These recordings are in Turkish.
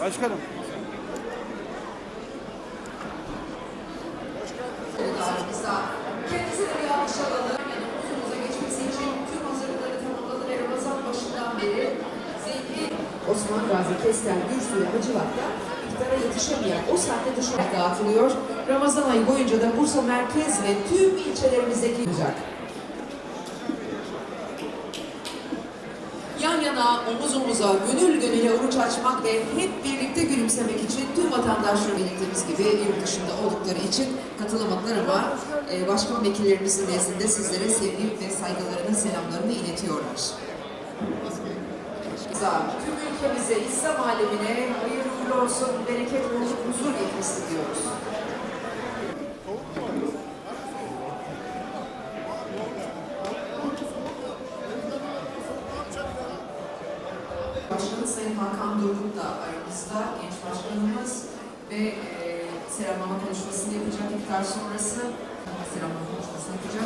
Başkanım. Kendisine bir alkış alalım. Geçmesi için tüm hazırlıkları tamamladı Ramazan başından beri zengin Osman Gazi Kestel Gürsu ve Hacivat'ta iftara yetişemeyen o saatte dışarı dağıtılıyor. Ramazan ayı boyunca da Bursa merkez ve tüm ilçelerimizdeki olacak. Yan yana, omuz omuza, gönül gönüle oruç açmak ve hep birlikte gülümsemek için tüm vatandaşlar belirttiğimiz gibi yurt dışında oldukları için katılamadılar ama e, başkan vekillerimizin nezdinde sizlere sevgi ve saygılarını, selamlarını iletiyorlar. Tüm ülkemize, İslam alemine hayırlı uğurlu olsun, bereket, bolluk, huzur getirsin diyoruz. Başkanı Sayın Hakan Durgun da aramızda, genç başkanımız ve e, selamlama konuşmasını yapacak iftar sonrası. Selamlama konuşmasını yapacak.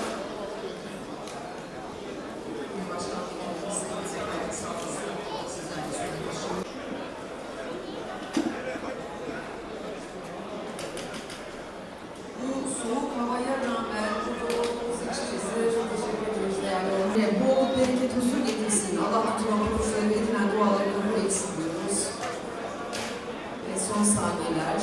Bu soğuk havaya saniyeler.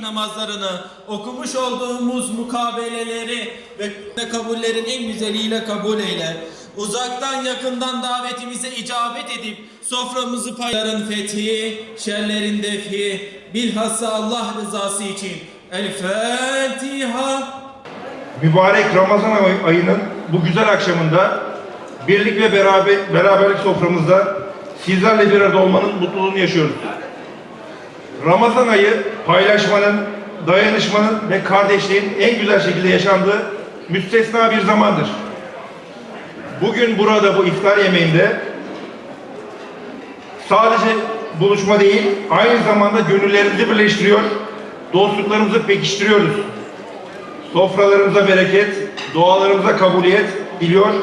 namazlarını, okumuş olduğumuz mukabeleleri ve kabullerin en güzeliyle kabul eyle. Uzaktan yakından davetimize icabet edip soframızı payların fethi, şerlerin defi, bilhassa Allah rızası için. El Fatiha. mübarek Ramazan ay- ayının bu güzel akşamında birlik ve beraber, beraberlik soframızda sizlerle bir arada olmanın mutluluğunu yaşıyoruz. Ramazan ayı paylaşmanın, dayanışmanın ve kardeşliğin en güzel şekilde yaşandığı müstesna bir zamandır. Bugün burada bu iftar yemeğinde sadece buluşma değil, aynı zamanda gönüllerimizi birleştiriyor, dostluklarımızı pekiştiriyoruz. Sofralarımıza bereket, dualarımıza kabuliyet diliyor.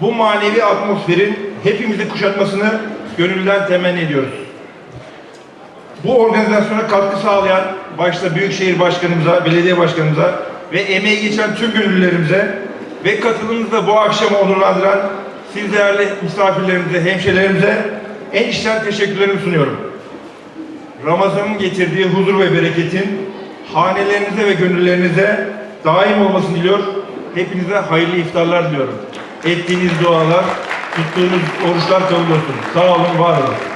Bu manevi atmosferin hepimizi kuşatmasını gönülden temenni ediyoruz. Bu organizasyona katkı sağlayan başta Büyükşehir Başkanımıza, Belediye Başkanımıza ve emeği geçen tüm gönüllülerimize ve katılımınızla bu akşamı onurlandıran siz değerli misafirlerimize, hemşehrilerimize en içten teşekkürlerimi sunuyorum. Ramazan'ın getirdiği huzur ve bereketin hanelerinize ve gönüllerinize daim olmasını diliyor. Hepinize hayırlı iftarlar diliyorum. Ettiğiniz dualar, tuttuğunuz oruçlar kabul olsun. Sağ olun, var olun.